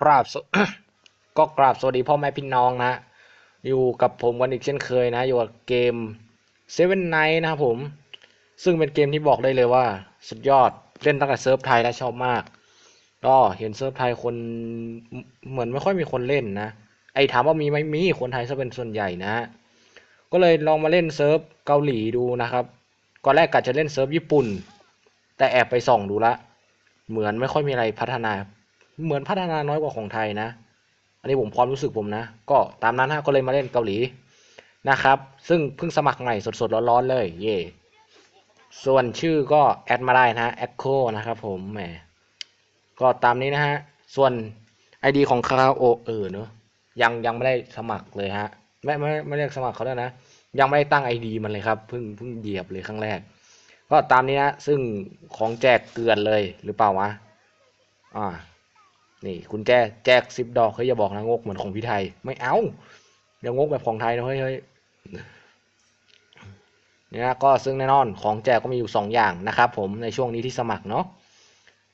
กราบก็กราบสวัสดีพ่อแม่พี่น้องนะ อยู่กับผมกันอีกเช่นเคยนะ อยู่กับเกม Seven Night นะครับผม ซึ่งเป็นเกมที่บอกได้เลยว่า สุดยอดเล่นตั้งแต่เซิร์ฟไทยแล้วชอบมาก ก็เห็นเซิร์ฟไทยคนเหมือนไม่ค่อยมีคนเล่นนะ ไอถามว่ามีไหมมีคนไทยซะเป็นส่วนใหญ่นะ ก็เลยลองมาเล่นเซิร์ฟเกาหลีดูนะครับก่อนแรกกะจะเล่นเซิร์ฟญี่ปุ่น แต่แอบไปส่องดูละ เหมือนไม่ค่อยมีอะไรพัฒนา เหมือนพัฒนาน้อยกว่าของไทยนะ อันนี้ผมความรู้สึกผมนะ ก็ตามนั้นฮะก็เลยมาเล่นเกาหลีนะครับ ซึ่งเพิ่งสมัครใหม่สดๆร้อนๆเลย เย่ส่วนชื่อก็แอดมาได้นะฮะ Echo นะครับผมแหมก็ตามนี้นะฮะ ส่วน ID ของคาราโอเออเนอะยังยังไม่ได้สมัครเลยฮะ ไม่ไม่ไม่ได้สมัครเขาแล้วยนะ ยังไม่ได้ตั้ง ID มันเลยครับเพิ่งเพิ่งเหยียบเลยครั้งแรก ก็ตามนี้นะ ซึ่งของแจกเกลือนเลยหรือเปล่าวะอ่า นี่คุณแจแจกสิบดอกเฮ้ยอย่าบอกนะงกเหมือนของพี่ไทย ไม่เอาอย่างงกแบบของไทยนะเฮ้ยเฮ้ยนี่นะก็ซึ่งแน่นอนของแจกก็มีอยู่สองอย่างนะครับผมในช่วงนี้ที่สมัครเนาะ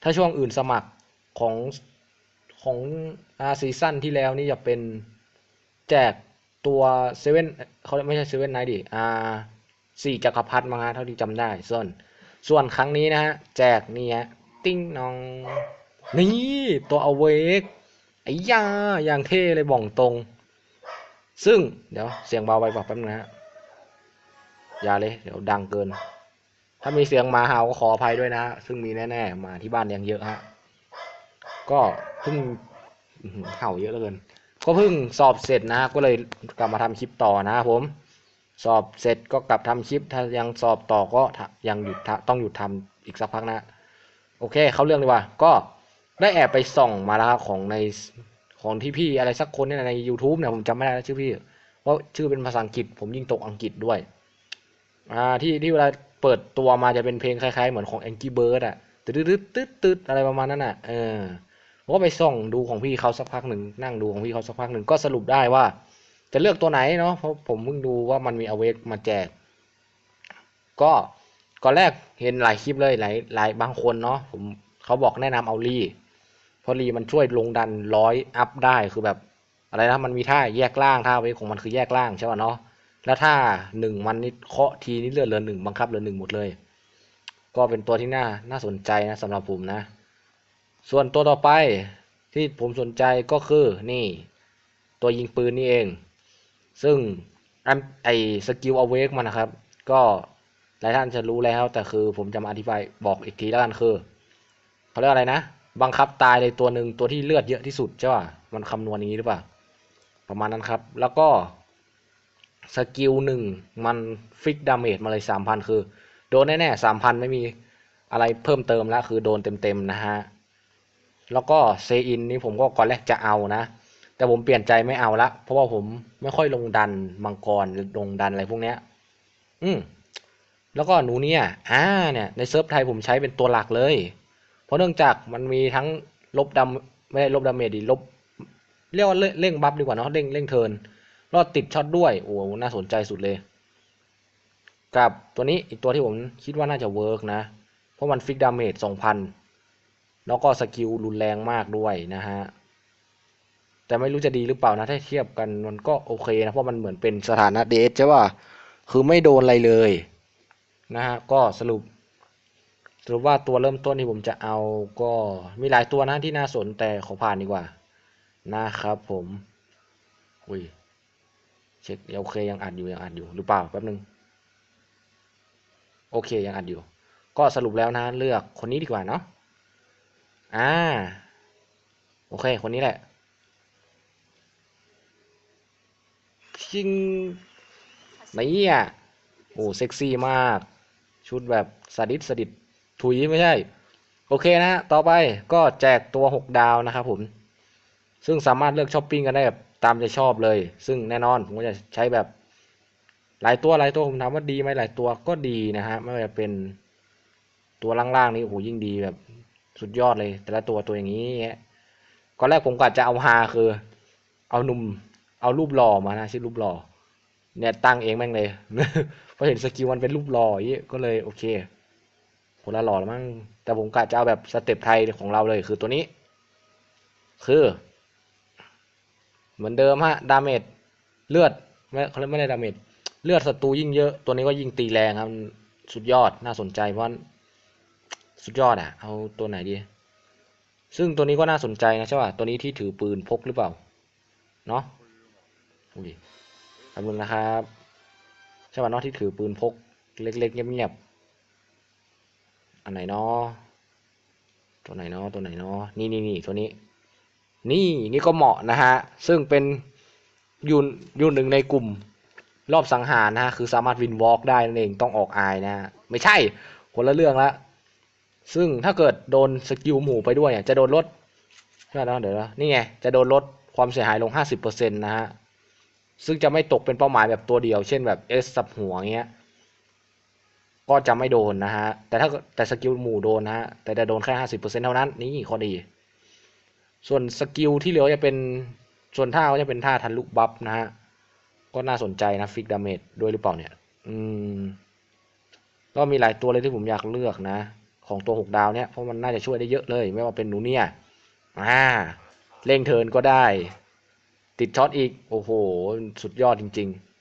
ถ้าช่วงอื่นสมัครของของอาซีซั่นที่แล้วนี่จะเป็นแจกตัวเซเว่นเขาไม่ใช่เซเว่นไนดิอ่าสี่จักรพรรดิมาฮะเท่าที่จำได้ ส่วนส่วนครั้งนี้นะฮะแจกนี่ฮะติ้งนอง นี่ตัวอเวกไอ้ยาอย่างเท่เลยบ่องตรง ซึ่งเดี๋ยวเสียงเบาไปบอกแป๊บนึงนะฮะอย่าเลย เดี๋ยวดังเกิน ถ้ามีเสียงมาเห่าก็ขออภัยด้วยนะ ซึ่งมีแน่ๆมาที่บ้านยังเยอะฮะก็เพิ่งเห่าเยอะเหลือเกิน ก็เพิ่งสอบเสร็จนะ ก็เลยกลับมาทำคลิปต่อนะผม สอบเสร็จก็กลับทำคลิป ถ้ายังสอบต่อก็ยังหยุดทะต้องหยุดทำอีกสักพักนะ โอเค เข้าเรื่องดีกว่า ก็ ได้แอบไปส่องมาแล้วครับของในของที่พี่อะไรสักคนเนี่ยใน YouTube เนี่ยผมจำไม่ได้แล้วชื่อพี่เพราชื่อเป็นภาษาอังกฤษ ผมยิ่งตกอังกฤษด้วย อ่าที่ที่เวลาเปิดตัวมาจะเป็นเพลงคล้ายๆ เหมือนของ Angry Bird อะตึดตึดตึดตึดอะไรประมาณนั้นอะเออผมก็ไปส่องดูของพี่เขาสักพักหนึ่งนั่งดูของพี่เขาสักพักหนึ่งก็สรุปได้ว่า จะเลือกตัวไหนเนาะเพราะผมเพิ่งดูว่ามันมีอเวกมาแจก ก็ก่อนแรกเห็นหลายคลิปเลยหลายหลายบางคนเนาะผมเขาบอกแนะนำเอาลี่ เพราะลีมันช่วยลงดันร้อยอัพได้คือแบบอะไรนะมันมีท่าแยกล่างท่าเวของมันคือแยกล่างใช่ป่ะเนาะแล้วถ้าหนึ่งมันนี่เคาะทีนี่เลือดเหลือหนึ่งบังคับเหลือหนึ่งหมดเลย ก็เป็นตัวที่น่าน่าสนใจนะสำหรับผมนะ ส่วนตัวต่อไปที่ผมสนใจก็คือนี่ ตัวยิงปืนนี่เอง ซึ่งไอสกิลอเวกมันนะครับ ก็หลายท่านจะรู้แล้วแต่คือผมจะมาอธิบายบอกอีกทีแล้วกันคือเขาเรียกอะไรนะ บังคับตายเลยตัวหนึ่งตัวที่เลือดเยอะที่สุดใช่ป่ะมันคำนวณอย่างนี้หรือเปล่าประมาณนั้นครับ แล้วก็สกิลหนึ่งมันฟิกดาเมจมาเลยสามพันคือ โดนแน่ๆสามพันไม่มีอะไรเพิ่มเติมแล้วคือโดนเต็มๆนะฮะแล้วก็เซอินนี่ผมก็ก่อนแรกจะเอานะ แต่ผมเปลี่ยนใจไม่เอาละเพราะว่าผมไม่ค่อยลงดันมังกรลงดันอะไรพวกเนี้ย อืมแล้วก็หนูเนี่ยอ่าเนี่ยในเซิร์ฟไทยผมใช้เป็นตัวหลักเลย เพราะเนื่องจากมันมีทั้งลบดำไม่ได้ลบดาเมจดิลบเรียกว่าเร่งเร่งบัฟดีกว่าเนาะเร่งเร่งเทินรอดติดช็อตด้วยโอ้โหน่าสนใจสุดเลย กับตัวนี้อีกตัวที่ผมคิดว่าน่าจะเวิร์กนะ เพราะมันฟิกดาเมจสองพันแล้วก็สกิลรุนแรงมากด้วยนะฮะ แต่ไม่รู้จะดีหรือเปล่านะ ถ้าเทียบกันมันก็โอเคนะ เพราะมันเหมือนเป็นสถานะเดทใช่ป่ะ คือไม่โดนอะไรเลย นะฮะ ก็สรุป สรุปว่าตัวเริ่มต้นที่ผมจะเอาก็มีหลายตัวนะที่น่าสนแต่ขอผ่านดีกว่า นะครับผมอุ้ยเช็คโอเคยังอัดอยู่ยังอัดอยู่หรือเปล่าแป๊บนึงโอเคยังอัดอยู่ ก็สรุปแล้วนะเลือกคนนี้ดีกว่าเนาะอ่าโอเค คนนี้แหละชิงนี่อะโอ้เซ็กซี่มาก ชุดแบบสดิดสดิด ถุยไม่ใช่ โอเคนะฮะ ต่อไปก็แจกตัวหกดาวนะครับผม ซึ่งสามารถเลือกช้อปปิ้งกันได้แบบตามใจชอบเลย ซึ่งแน่นอนผมก็จะใช้แบบหลายตัวหลายตัวผมถามว่าดีไหมหลายตัวก็ดีนะฮะ ไม่ว่าจะเป็นตัวล่างๆนี่โอ้โหยิ่งดีแบบสุดยอดเลย แต่ละตัวตัวอย่างนี้ก่อนแรกผมกะจะเอาฮาคือ เอาหนุ่มเอารูปหล่อมานะชื่อรูปหล่อเนี่ยตั้งเองแม่งเลยเพราะเห็นสกิลมันเป็นรูปหล่ออย่างนี้ก็เลยโอเค คนละหล่อแล้วมั้งแต่ผมกะจะเอาแบบสเต็ปไทยของเราเลยคือตัวนี้ คือ เหมือนเดิมฮะดาเมจเลือดไม่เขาเรียกไม่ได้ดาเมจเลือดศัตรูยิ่งเยอะตัวนี้ก็ยิ่งตีแรงครับสุดยอดน่าสนใจเพราะว่าสุดยอดอะ เอาตัวไหนดี ซึ่งตัวนี้ก็น่าสนใจนะใช่ป่ะตัวนี้ที่ถือปืนพกหรือเปล่าเนาะอุ้ยแป๊บนึงนะครับใช่ป่ะเนาะที่ถือปืนพกเล็กๆเงียบๆ อันไหนเนาะตัวไหนเนาะตัวไหนเนาะนี่นี่นี่ตัวนี้ นี่นี่ก็เหมาะนะฮะ ซึ่งเป็นยู่อยู่หนึ่งในกลุ่มรอบสังหารนะฮะ คือสามารถวินวอล์กได้นั่นเองต้องออกอายนะฮะ ไม่ใช่คนละเรื่องละซึ่งถ้าเกิดโดนสกิลหมู่ไปด้วยเนี่ยจะโดนลดใช่แล้วเดี๋ยวนะนี่ไงจะโดนลดความเสียหายลง 50%นะฮะ ซึ่งจะไม่ตกเป็นเป้าหมายแบบตัวเดียว เช่นแบบเอสสับหัวเงี้ย ก็จะไม่โดนนะฮะ แต่ถ้าแต่สกิลหมู่โดนนะฮะ แต่จะโดนแค่50%เท่านั้น นี่ข้อดี ส่วนสกิลที่เหลือจะเป็น ส่วนท่าก็จะเป็นท่าทันลุกบัฟนะฮะ ก็น่าสนใจนะฟิกดาเมจด้วยหรือเปล่าเนี่ย อืม ก็มีหลายตัวเลยที่ผมอยากเลือกนะ ของตัวหกดาวเนี่ย เพราะมันน่าจะช่วยได้เยอะเลย ไม่ว่าเป็นหนูเนี่ย อ่า เร่งเทินก็ได้ ติดช็อตอีก โอ้โห สุดยอดจริง ๆ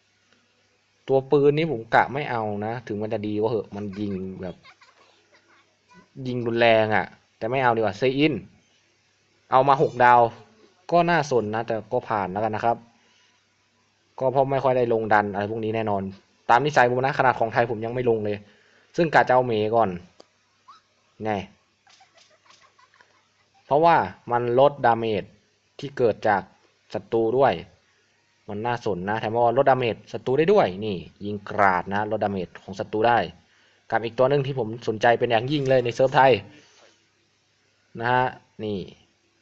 ตัวปืนนี้ผมกะไม่เอานะ ถึงมันจะดีก็เหอะมันยิงแบบ ยิงรุนแรงอะ่ะ แต่ไม่เอาดีกว่าเซอิน เอามาหกดาว ก็น่าสนนะ แต่ก็ผ่านแล้วกันนะครับ ก็เพราะไม่ค่อยได้ลงดันอะไรพวกนี้แน่นอน ตามนิสัยผมนะขนาดของไทยผมยังไม่ลงเลย ซึ่งกะจะเอาเมก่อนไงเพราะว่ามันลดดาเมจที่เกิดจากศัตรูด้วย มันน่าสนนะแถมว่าลดดาเมจศัตรูได้ด้วยนี่ ยิงกราดนะลดดาเมจของศัตรูได้ กับอีกตัวหนึ่งที่ผมสนใจเป็นอย่างยิ่งเลยในเซิร์ฟไทยนะฮะนี่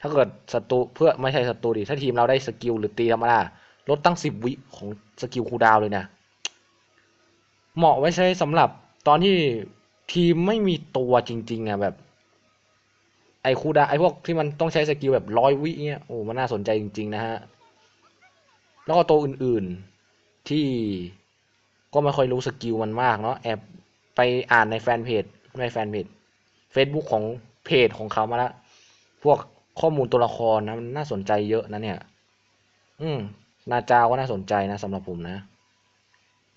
ถ้าเกิดศัตรูเพื่อไม่ใช่ศัตรูดิถ้าทีมเราได้สกิลหรือตีธรรมดาลดตั้งสิบวิของสกิลคูดาวเลยนะ เหมาะไว้ใช้สำหรับตอนที่ทีมไม่มีตัวจริงๆอะแบบ ไอ้คูดาวไอ้พวกที่มันต้องใช้สกิลแบบร้อยวิเนี่ยโอ้มันน่าสนใจจริง ๆ นะฮะ แล้วก็ตัวอื่นๆที่ก็ไม่ค่อยรู้สกิลมันมากเนาะแอบไปอ่านในแฟนเพจในแฟนเพจ Facebook ของเพจของเขามาล้วพวกข้อมูลตัวละครนะมันน่าสนใจเยอะนะเนี่ย อืมนาจาก็น่าสนใจนะสำหรับผมนะ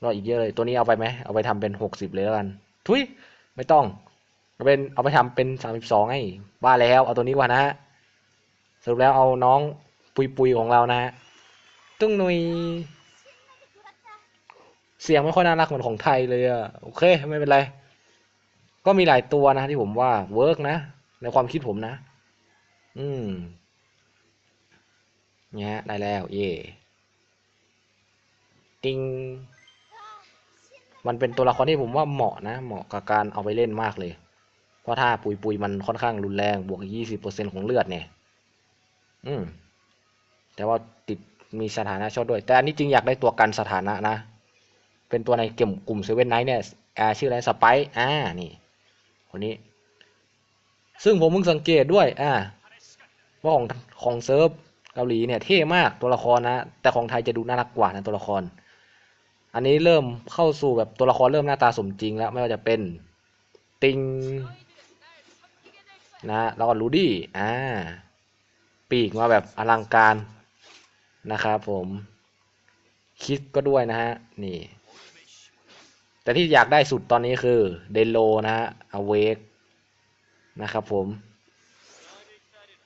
ก็อีกเยอะเลย ตัวนี้เอาไปไหมเอาไปทำเป็นหกสิบเลยแล้วกัน ทุยไม่ต้องเอาเป็นเอาไปทำเป็นสามสิบสองไอ้บ้าแล้ว เอาตัวนี้กว่านะฮะสรุปแล้วเอาน้องปุยปุยของเรานะฮะ ตุ้งนุยเสียงไม่ค่อยน่ารักเหมือนของไทยเลยอะโอเค ไม่เป็นไร ก็มีหลายตัวนะที่ผมว่าเวิร์กนะ ในความคิดผมนะ อืมเนี่ยได้แล้ว เย่ติง มันเป็นตัวละครที่ผมว่าเหมาะนะ เหมาะกับการเอาไปเล่นมากเลย เพราะถ้าปุยปุยมันค่อนข้างรุนแรง บวกยี่สิบเปอร์เซ็นของเลือดเนี่ย อืม แต่ว่าติด มีสถานะชอบด้วย แต่อันนี้จริงอยากได้ตัวกันสถานะนะ เป็นตัวในเกมกลุ่มเซเว่นไนท์เนี่ยอ่าชื่ออะไรสไปอ่านี่คนนี้ ซึ่งผมเพิ่งสังเกตด้วยอ่าว่าของของเซิร์ฟเกาหลีเนี่ยเท่มากตัวละครนะ แต่ของไทยจะดูน่ารักกว่านะตัวละคร อันนี้เริ่มเข้าสู่แบบตัวละครเริ่มหน้าตาสมจริงแล้วไม่ว่าจะเป็นติงนะแล้วก็รูดี้อ่าปีกมาแบบอลังการ นะครับผมคิดก็ด้วยนะฮะนี่แต่ที่อยากได้สุดตอนนี้คือเดโลนะฮะอเวกนะครับผม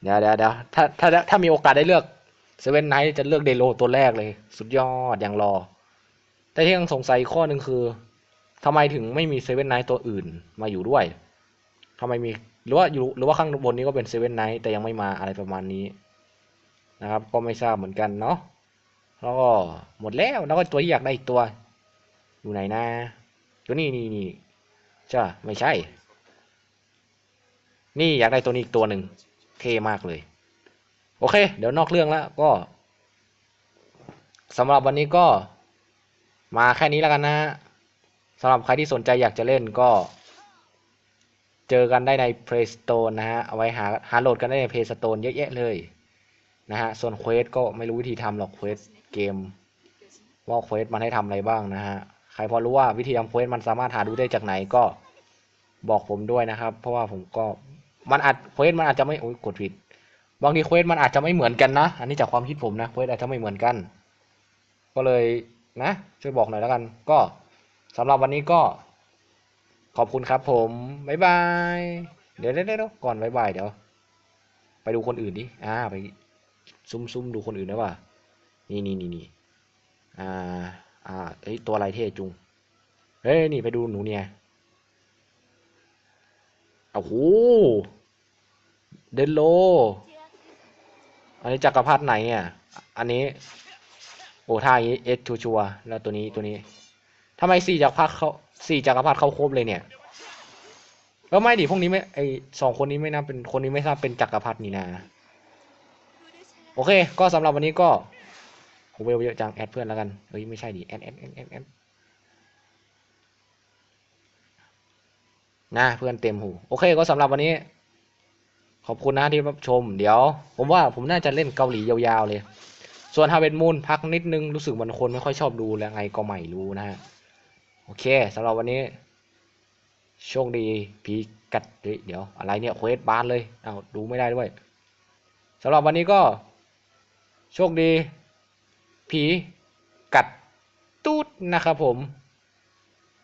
เดี๋ยวเดี๋ยวเดี๋ยวถ้าถ้าถ้ามีโอกาสได้เลือกเซเว่นไนท์จะเลือกเดโลตัวแรกเลย สุดยอดอย่างรอ แต่ที่ยังสงสัยข้อหนึ่งคือทำไมถึงไม่มีเซเว่นไนท์ตัวอื่นมาอยู่ด้วยทำไมมีหรือว่าอยู่หรือว่าข้างบนนี้ก็เป็นเซเว่นไนท์แต่ยังไม่มาอะไรประมาณนี้ นะครับก็ไม่ทราบเหมือนกันเนาะแล้วก็หมดแล้วแล้วก็ตัวที่อยากได้อีกตัว อยู่ไหนนะตัวนี้นี่นี่ใช่ปะไม่ใช่ นี่อยากได้ตัวนี้อีกตัวหนึ่งเท่มากเลย โอเค เดี๋ยวนอกเรื่องแล้วก็สำหรับวันนี้ก็มาแค่นี้แล้วกันนะฮะสำหรับใครที่สนใจอยากจะเล่นก็ เจอกันได้ใน Play Store นะฮะ เอาไว้หาหาโหลดกันได้ใน Play Store เยอะแยะเลย นะฮะ ส่วนเควสก็ไม่รู้วิธีทำหรอกเควสเกม ว่าเควสมันให้ทำอะไรบ้างนะฮะ ใครพอรู้ว่าวิธีทำเควสมันสามารถหาดูได้จากไหนก็บอกผมด้วยนะครับ เพราะว่าผมก็มันอาจเควสมันอาจจะไม่โอ้ยกดผิด บางทีเควสมันอาจจะไม่เหมือนกันนะ อันนี้จากความคิดผมนะเควสอาจจะไม่เหมือนกัน ก็เลยนะช่วยบอกหน่อยแล้วกัน ก็สำหรับวันนี้ก็ขอบคุณครับผมบ๊ายบาย เดี๋ยวเดี๋ยวเดี๋ยวก่อนบ๊ายบายเดี๋ยว ไปดูคนอื่นดิ อ่า ไป ซุ่มซุ่มดูคนอื่นได้ป่ะนี่นี่นี่นี่อ่าอ่าเอ้ยตัวอะไรเท่จุงเฮ้ยนี่ไปดูหนูเนี่ยโอ้โหเดนโล อันนี้จักรพรรดิไหนเนี่ย อันนี้ โอ้ท่าอย่างนี้เอ็กชัวร์ๆแล้วตัวนี้ตัวนี้ทำไมสี่จักรพรรดิเขาสี่จักรพรรดิเขาครบเลยเนี่ยก็ไม่ดิพวกนี้ไม่ไอสองคนนี้ไม่นับเป็นคนนี้ไม่ทราบเป็นจักรพรรดินี่นะ อเค ก็สำหรับวันนี้ก็โหเวลเยอะจัง แอดเพื่อนแล้วกัน เฮ้ย ไม่ใช่ดิแอดแอดแอดแอดแอดนะเพื่อนเต็มหู โอเค ก็สำหรับวันนี้ ขอบคุณนะที่รับชม เดี๋ยว ผมว่าผมน่าจะเล่นเกาหลียาวๆเลย ส่วนฮาเวนมูนพักนิดนึง รู้สึกเหมันคนไม่ค่อยชอบดูแล้วไงก็ไม่รู้นะฮะ โอเคสำหรับวันนี้ โชคดีพีกัดเฮ้ยเดี๋ยวอะไรเนี่ยเควสบานเลย เอาดูไม่ได้ด้วยสำหรับวันนี้ก็ โชคดี ผีกัดตูดนะครับผม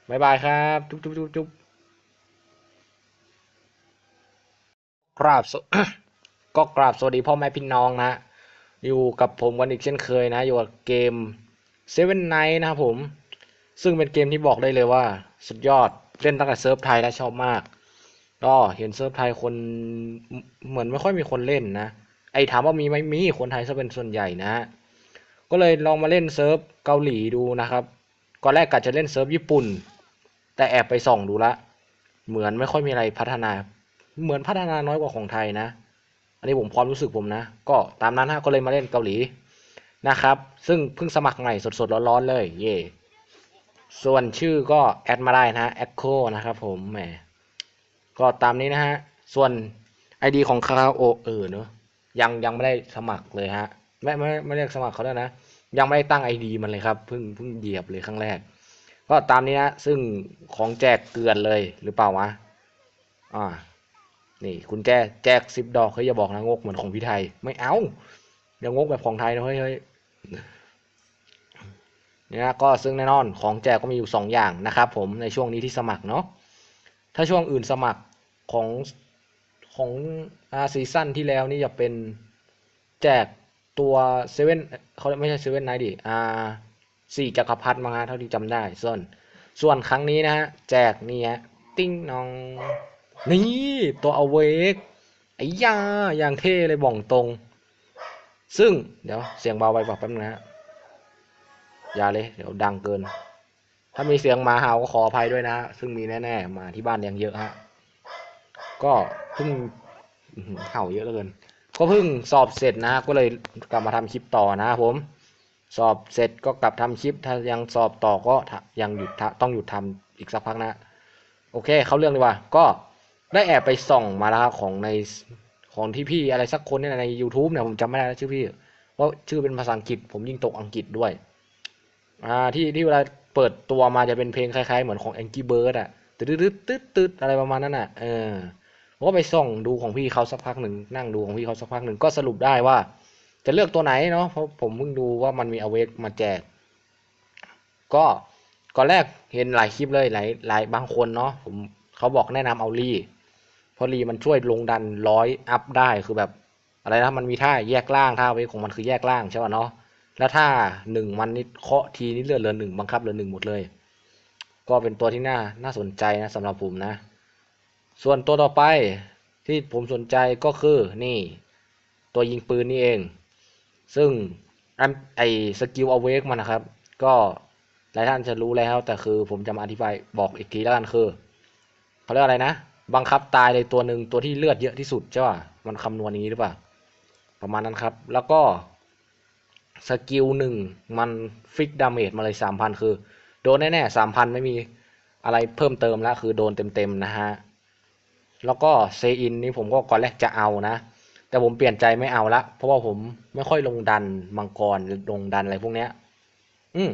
บายบายครับ จุ๊บจุ๊บจุ๊บจุ๊บกราบก็กราบสวัสดีพ่อแม่พี่น้องนะอยู่กับผมกันอีกเช่นเคยนะ อยู่กับเกม Seven Night นะครับผม ซึ่งเป็นเกมที่บอกได้เลยว่า สุดยอดเล่นตั้งแต่เซิร์ฟไทยแล้วชอบมาก ก็เห็นเซิร์ฟไทยคนเหมือนไม่ค่อยมีคนเล่นนะ ไอ้ถามว่ามีไหมมีคนไทยซะเป็นส่วนใหญ่นะฮะก็เลยลองมาเล่นเซิร์ฟเกาหลีดูนะครับก่อนแรกกะจะเล่นเซิร์ฟญี่ปุ่น แต่แอบไปส่องดูละ เหมือนไม่ค่อยมีอะไรพัฒนา เหมือนพัฒนาน้อยกว่าของไทยนะ อันนี้ผมความรู้สึกผมนะ ก็ตามนั้นฮะก็เลยมาเล่นเกาหลีนะครับ ซึ่งเพิ่งสมัครใหม่สดๆร้อนๆเลย เย่ส่วนชื่อก็แอดมาได้นะแอดโคนะครับผมแหมก็ตามนี้นะฮะ ส่วน ID ของคาราโอเออเนอะ ยังยังไม่ได้สมัครเลยฮะไม่ไม่ไม่เรียกสมัครเขาแล้วนะ ยังไม่ได้ตั้ง ID มันเลยครับเพิ่งเพิ่งเหยียบเลยครั้งแรก ก็ตามนี้นะซึ่งของแจกเกลือนเลยหรือเปล่าวะอ่านี่คุณแจแจกสิบดอกเฮ้ยอย่าบอกนะงกเหมือนของพี่ไทย ไม่เอาอย่างงกแบบของไทยนะเฮ้ยเฮ้ยนี่นะก็ซึ่งแน่นอนของแจกก็มีอยู่สองอย่างนะครับผมในช่วงนี้ที่สมัครเนาะถ้าช่วงอื่นสมัครของ ของอาซีซั่นที่แล้วนี่จะเป็นแจกตัวเซเว่นเขาไม่ใช่เซเว่นไนดิอ่าสี่จักรพรรดิมาฮะเท่าที่จำได้ ส่วนส่วนครั้งนี้นะฮะ แจกนี่ฮะ ติ้งนอง นี่ตัวอเวกไอ้ยาอย่างเท่เลยบ่องตรง ซึ่งเดี๋ยวเสียงเบาไปบอกแป๊บนึงนะฮะอย่าเลย เดี๋ยวดังเกิน ถ้ามีเสียงมาเห่าก็ขออภัยด้วยนะ ซึ่งมีแน่ๆ มาที่บ้านยังเยอะฮะ ก็ เพิ่งเห่าเยอะเหลือเกิน ก็เพิ่งสอบเสร็จนะ ก็เลยกลับมาทำคลิปต่อนะผม สอบเสร็จก็กลับทำคลิป ถ้ายังสอบต่อก็ยังหยุดทะต้องหยุดทำอีกสักพักนะ โอเค เข้าเรื่องดีกว่า ก็ได้แอบไปส่องมาแล้วครับของในของที่พี่อะไรสักคนเนี่ยใน YouTube เนี่ยผมจำไม่ได้แล้วชื่อพี่เพราะชื่อเป็นภาษาอังกฤษ ผมยิ่งตกอังกฤษด้วย อ่าที่ที่เวลาเปิดตัวมาจะเป็นเพลงคล้ายๆ เหมือนของ Angry Bird อะตึ๊ดตึ๊ดตึ๊ดตึ๊ดอะไรประมาณนั้นอะเออ ผมก็ไปส่องดูของพี่เขาสักพักหนึ่งนั่งดูของพี่เขาสักพักหนึ่งก็สรุปได้ว่า จะเลือกตัวไหนเนาะเพราะผมเพิ่งดูว่ามันมีอเวกมาแจก ก็ก่อนแรกเห็นหลายคลิปเลยหลายหลายบางคนเนาะผมเขาบอกแนะนำเอาลีเพราะลีมันช่วยลงดันร้อยอัพได้คือแบบอะไรนะมันมีท่าแยกล่างท่าเวกของมันคือแยกล่างใช่ป่ะเนาะแล้วถ้าหนึ่งมันนี่เคาะทีนี่เลือดเหลือหนึ่งบังคับเหลือหนึ่งหมดเลย ก็เป็นตัวที่น่าน่าสนใจนะสำหรับผมนะ ส่วนตัวต่อไปที่ผมสนใจก็คือนี่ตัวยิงปืนนี่เอง ซึ่งไอสกิลอเวกมันนะครับ ก็หลายท่านจะรู้แล้ว แต่คือผมจะมาอธิบายบอกอีกทีแล้วกันคือเขาเรียกอะไรนะ บังคับตายเลยตัวหนึ่งตัวที่เลือดเยอะที่สุดใช่ป่ะมันคำนวณอย่างนี้หรือเปล่า ประมาณนั้นครับ แล้วก็สกิลหนึ่งมันฟิกดาเมจมาเลยสามพันคือ โดนแน่ๆสามพันไม่มีอะไรเพิ่มเติมแล้วคือโดนเต็มๆนะฮะ แล้วก็เซอินนี่ผมก็ก่อนแรกจะเอานะ แต่ผมเปลี่ยนใจไม่เอาละ เพราะว่าผมไม่ค่อยลงดันมังกรลงดันอะไรพวกเนี้ย อืม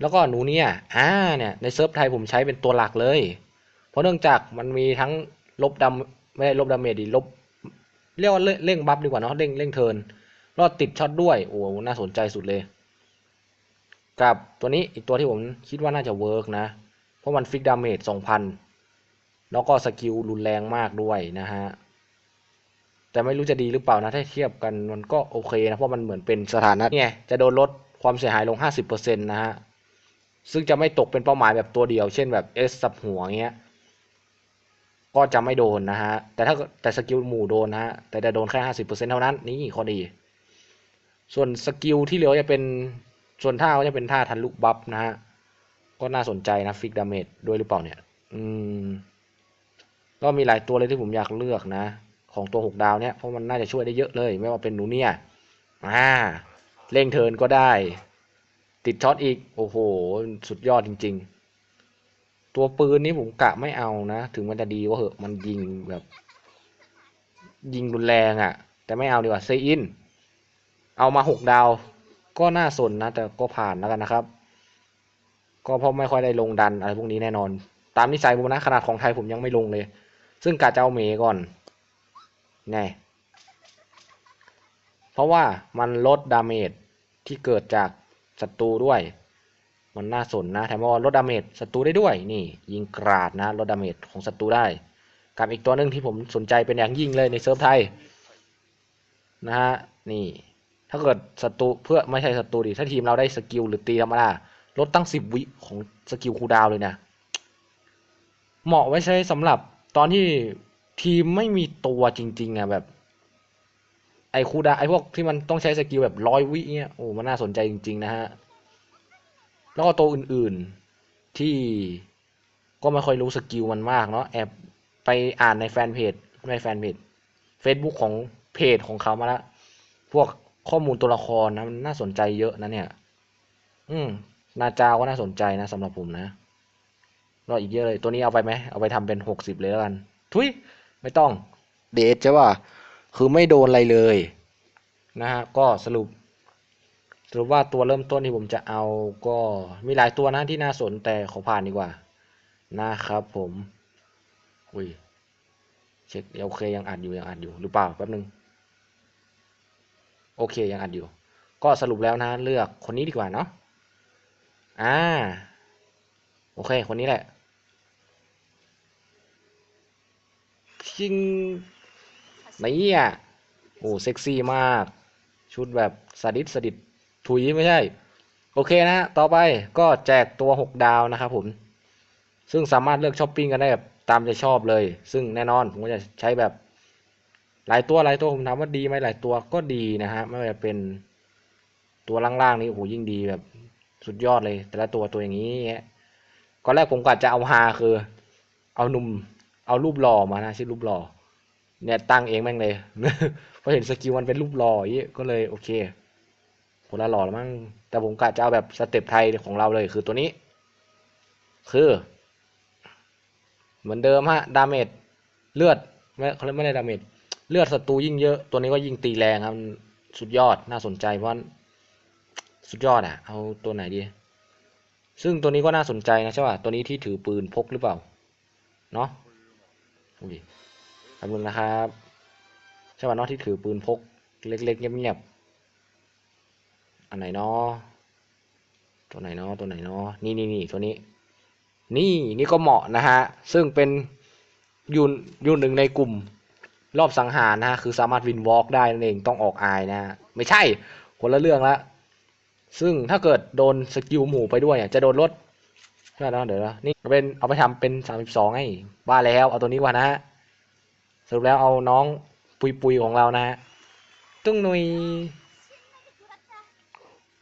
แล้วก็หนูเนี่ยอ่าเนี่ยในเซิร์ฟไทยผมใช้เป็นตัวหลักเลย เพราะเนื่องจากมันมีทั้งลบดาไม่ได้ลบดาเมจดิลบเรียกว่าเร่งบัฟดีกว่าเนาะเร่งเร่งเทิร์นรอดติดช็อตด้วย โอ้น่าสนใจสุดเลย กับตัวนี้อีกตัวที่ผมคิดว่าน่าจะเวิร์กนะ เพราะมันฟิกดาเมจสองพัน แล้วก็สกิลรุนแรงมากด้วยนะฮะ แต่ไม่รู้จะดีหรือเปล่านะถ้าเทียบกันมันก็โอเคนะ เพราะมันเหมือนเป็นสถานะเนี่ยจะโดนลดความเสียหายลง 50%นะฮะ ซึ่งจะไม่ตกเป็นเป้าหมายแบบตัวเดียว เช่นแบบเอสสับหัวเงี้ย ก็จะไม่โดนนะฮะ แต่ถ้าแต่สกิลหมู่โดนนะฮะ แต่จะโดนแค่ 50%เท่านั้น นี่ข้อดี ส่วนสกิลที่เหลือจะเป็นส่วนท่าก็จะเป็นท่าทันลุกบัฟนะฮะ ก็น่าสนใจนะฟิกดาเมจด้วยหรือเปล่าเนี่ย อืม ก็มีหลายตัวเลยที่ผมอยากเลือกนะ ของตัวหกดาวเนี่ยเพราะมันน่าจะช่วยได้เยอะเลย ไม่ว่าเป็นหนูเนี่ยอ่าเร่งเทินก็ได้ ติดช็อตอีก โอ้โห สุดยอดจริง ๆ ตัวปืนนี้ผมกะไม่เอานะ ถึงมันจะดีก็เหอะมันยิงแบบ ยิงรุนแรงอะ่ะ แต่ไม่เอาดีกว่าเซอิน เอามาหกดาว ก็น่าสนนะ แต่ก็ผ่านแล้วกันนะครับ ก็เพราะไม่ค่อยได้ลงดันอะไรพวกนี้แน่นอน ตามนิสัยผมนะขนาดของไทยผมยังไม่ลงเลย ซึ่งกะจะเอาเมก่อนไงเพราะว่ามันลดดาเมจที่เกิดจากศัตรูด้วย มันน่าสนนะแถมว่าลดดาเมจศัตรูได้ด้วย นี่ ยิงกราดนะลดดาเมจของศัตรูได้ กับอีกตัวหนึ่งที่ผมสนใจเป็นอย่างยิ่งเลยในเซิร์ฟไทยนะฮะนี่ ถ้าเกิดศัตรูเพื่อไม่ใช่ศัตรูดิถ้าทีมเราได้สกิลหรือตีธรรมดาลดตั้งสิบวิของสกิลคูดาวเลยนะ เหมาะไว้ใช้สำหรับ ตอนที่ทีมไม่มีตัวจริง ๆอะแบบ ไอ้คูดาไอ้พวกที่มันต้องใช้สกิลแบบร้อยวิเนี้ยโอ้มันน่าสนใจจริง ๆ นะฮะ แล้วก็ตัวอื่นๆที่ก็ไม่ค่อยรู้สกิลมันมากเนาะแอบไปอ่านในแฟนเพจไม่แฟนเพจ Facebook ของเพจของเขามาล้วพวกข้อมูลตัวละครนะมันน่าสนใจเยอะนะเนี่ย อืมนาจาก็น่าสนใจนะสำหรับผมนะ รออีกเยอะเลย ตัวนี้เอาไปไหมเอาไปทำเป็นหกสิบเลยแล้วกัน ทุยไม่ต้องเดทใช่ป่ะคือไม่โดนอะไรเลยนะฮะก็สรุป สรุปว่าตัวเริ่มต้นที่ผมจะเอาก็มีหลายตัวนะที่น่าสนแต่ขอผ่านดีกว่า นะครับผมอุ้ยเช็คโอเคยังอัดอยู่ยังอัดอยู่หรือเปล่าแป๊บนึงโอเคยังอัดอยู่ ก็สรุปแล้วนะเลือกคนนี้ดีกว่าเนาะอ่าโอเค คนนี้แหละ ชิงนี่อะโอ้เซ็กซี่มาก ชุดแบบสดิดสดิดถุยไม่ใช่ โอเคนะต่อไปก็แจกตัวหกดาวนะครับผม ซึ่งสามารถเลือกช้อปปิ้งกันได้แบบตามใจชอบเลย ซึ่งแน่นอนผมก็จะใช้แบบหลายตัวหลายตัวผมถามว่าดีไหมหลายตัวก็ดีนะฮะ ไม่ว่าจะเป็นตัวล่างๆนี้โอ้โหยิ่งดีแบบสุดยอดเลย แต่ละตัวตัวอย่างนี้ก่อนแรกผมกะจะเอาฮาคือ เอาหนุ่ม เอารูปหล่อมานะชื่อรูปหล่อเนี่ยตั้งเองแม่งเลยเพราะเห็นสกิลมันเป็นรูปหล่อย่างนี้ก็เลยโอเคคนละหล่อแล้วมั้งแต่ผมกะจะเอาแบบสเต็ปไทยของเราเลยคือตัวนี้ คือ เหมือนเดิมฮะดาเมจเลือดไม่เขาเรียกไม่ได้ดาเมจเลือดศัตรูยิ่งเยอะตัวนี้ก็ยิ่งตีแรงครับสุดยอดน่าสนใจเพราะสุดยอดอะ เอาตัวไหนดีซึ่งตัวนี้ก็น่าสนใจนะใช่ป่ะตัวนี้ที่ถือปืนพกหรือเปล่าเนาะ อุ้ยแป๊บนึงนะครับใช่ป่ะเนาะที่ถือปืนพก เล็กๆเงียบๆอันไหนเนาะตัวไหนเนาะตัวไหนเนาะนี่นี่นี่ตัวนี้ นี่นี่ก็เหมาะนะฮะ ซึ่งเป็นยูนยูนหนึ่งในกลุ่มรอบสังหารนะฮะ คือสามารถวินวอล์กได้นั่นเองต้องออกอายนะฮะ ไม่ใช่คนละเรื่องละซึ่งถ้าเกิดโดนสกิลหมู่ไปด้วยเนี่ยจะโดนลด ใช่แล้วเดี๋ยวนะนี่เป็นเอาไปทำเป็นสามสิบสองไงว่าแล้วเอาตัวนี้ว่านะฮะสรุปแล้วเอาน้องปุยปุยของเรานะฮะตุ้งนุย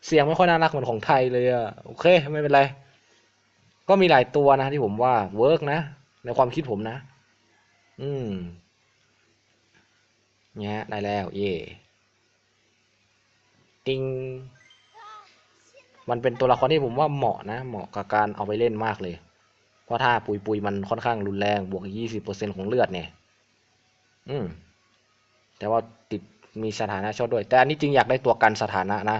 เสียงไม่ค่อยน่ารักเหมือนของไทยเลยอะโอเคไม่เป็นไร ก็มีหลายตัวนะที่ผมว่าเวิร์กนะในความคิดผมนะ อืมเนี่ยได้แล้ว เย่ติง มันเป็นตัวละครที่ผมว่าเหมาะนะ เหมาะกับการเอาไปเล่นมากเลย เพราะถ้าปุยปุยมันค่อนข้างรุนแรงบวกยี่สิบเปอร์เซ็นของเลือดเนี่ย อืม แต่ว่าติดมีสถานะชดด้วย แต่อันนี้จริงอยากได้ตัวกันสถานะนะ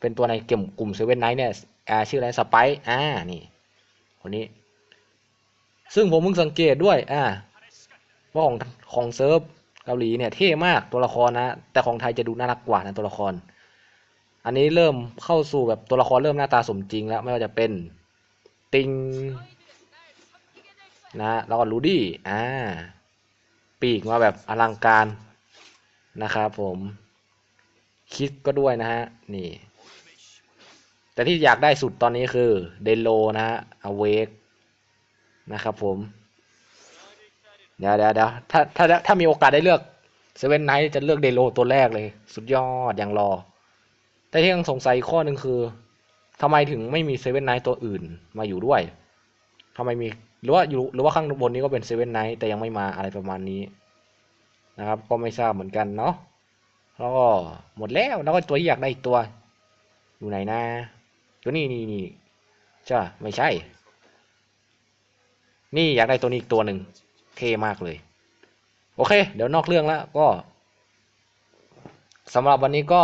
เป็นตัวในเกมกลุ่มเซเว่นไนท์เนี่ยอ่าชื่ออะไรสไปอ่า นี่ คนนี้ ซึ่งผมเพิ่งสังเกตด้วย อ่า ว่าของของเซิร์ฟเกาหลีเนี่ยเท่มากตัวละครนะ แต่ของไทยจะดูน่ารักกว่านะตัวละคร อันนี้เริ่มเข้าสู่แบบตัวละครเริ่มหน้าตาสมจริงแล้วไม่ว่าจะเป็นติงนะแล้วก็ลูดี้อ่าปีกมาแบบอลังการนะครับผมคิดก็ด้วยนะฮะนี่ แต่ที่อยากได้สุดตอนนี้คือเดโลนะฮะอเวกนะครับผม เดี๋ยวเดี๋ยวเดี๋ยวถ้าถ้าถ้ามีโอกาสได้เลือกเซเว่นไนท์จะเลือกเดโลตัวแรกเลย สุดยอดอย่างรอ แต่ที่ยังสงสัยข้อหนึ่งคือทำไมถึงไม่มีเซเว่นไนท์ตัวอื่นมาอยู่ด้วยทำไมมีหรือว่าอยู่หรือว่าข้างบนนี้ก็เป็นเซเว่นไนท์แต่ยังไม่มาอะไรประมาณนี้นะครับ ก็ไม่ทราบเหมือนกันเนาะแล้วก็หมดแล้วแล้วก็ตัวที่อยากได้อีกตัว อยู่ไหนนะตัวนี้นี่นี่ใช่ไม่ใช่ นี่อยากได้ตัวนี้อีกตัวหนึ่งเท่มากเลย โอเค เดี๋ยวนอกเรื่องแล้วก็สำหรับวันนี้ก็